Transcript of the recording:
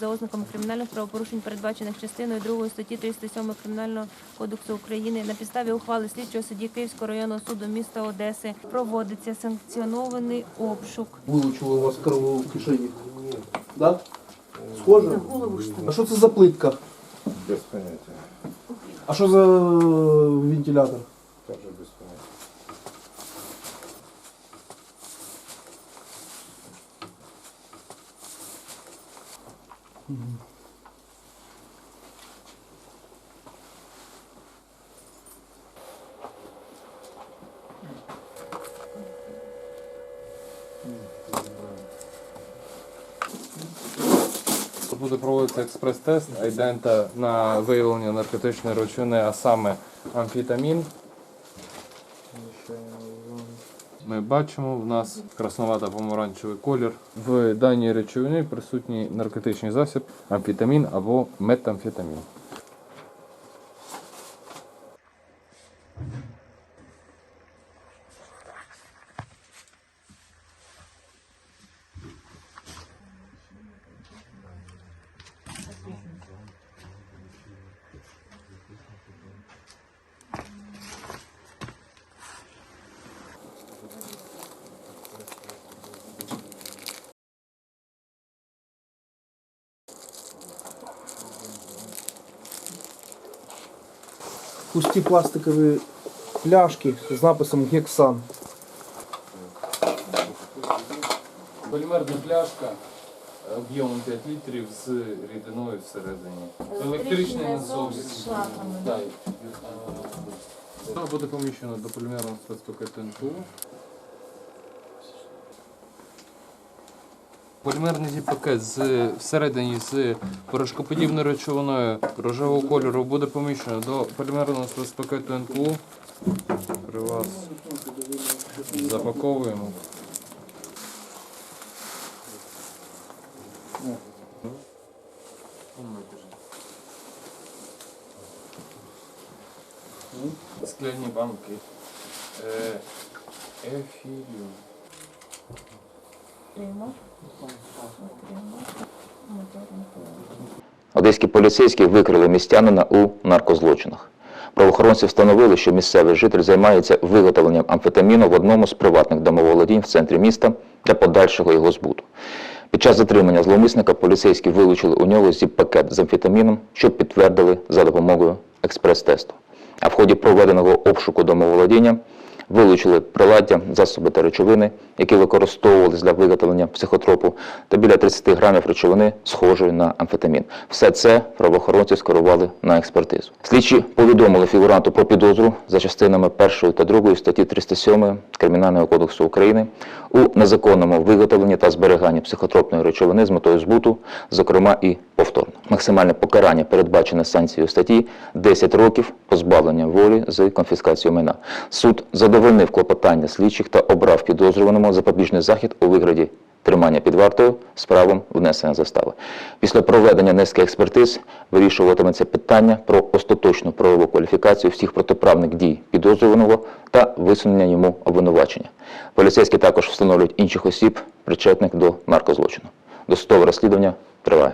за ознаками кримінальних правопорушень, передбачених частиною 2 статті 307 Кримінального кодексу України. На підставі ухвали слідчого судді Київського районного суду міста Одеси проводиться санкціонований обшук. Вилучили у вас крову кишені. Да? Схоже? А що це за плитка? Без поняття. А що за вентилятор? Теж без поняття. Буде проводитися експрес-тест айдента на виявлення наркотичної речовини, а саме амфетамін. Ми бачимо, в нас красновато-помаранчевий колір. В даній речовині присутній наркотичний засіб амфетамін або метамфетамін. Пусті пластикові пляшки з написом Гексан. Полімерна пляшка об'ємом 5 літрів з рідиною всередині. Електричний насос. Так. Буде поміщено до полімерного спецпакету НПУ. Полімерний зіп-пакет з всередині з порошкоподібною речовиною рожевого кольору буде поміщено до полімерного спецпакету НПУ. При вас запаковуємо. Скляні банки. Е, Одеські поліцейські викрили містянина у наркозлочинах. Правоохоронці встановили, що місцевий житель займається виготовленням амфетаміну в одному з приватних домоволодінь в центрі міста для подальшого його збуту. Під час затримання зловмисника поліцейські вилучили у нього зіп-пакет з амфетаміном, що підтвердили за допомогою експрес-тесту. А в ході проведеного обшуку домоволодіння вилучили приладдя, засоби та речовини, які використовувалися для виготовлення психотропу, та біля 30 грамів речовини, схожої на амфетамін. Все це правоохоронці скерували на експертизу. Слідчі повідомили фігуранту про підозру за частинами 1 та 2 статті 307 Кримінального кодексу України у незаконному виготовленні та зберіганні психотропної речовини з метою збуту, зокрема і повторно. Максимальне покарання передбачене санкцією статті 10 років позбавлення волі з конфіскацією майна. Суд задовольнив клопотання слідчих та обрав підозрюваному запобіжний захід у вигляді тримання під вартою з правом внесення застави. Після проведення низки експертиз вирішуватиметься питання про остаточну правову кваліфікацію всіх протиправних дій підозрюваного та висунення йому обвинувачення. Поліцейські також встановлюють інших осіб, причетних до наркозлочину. Досудове розслідування триває.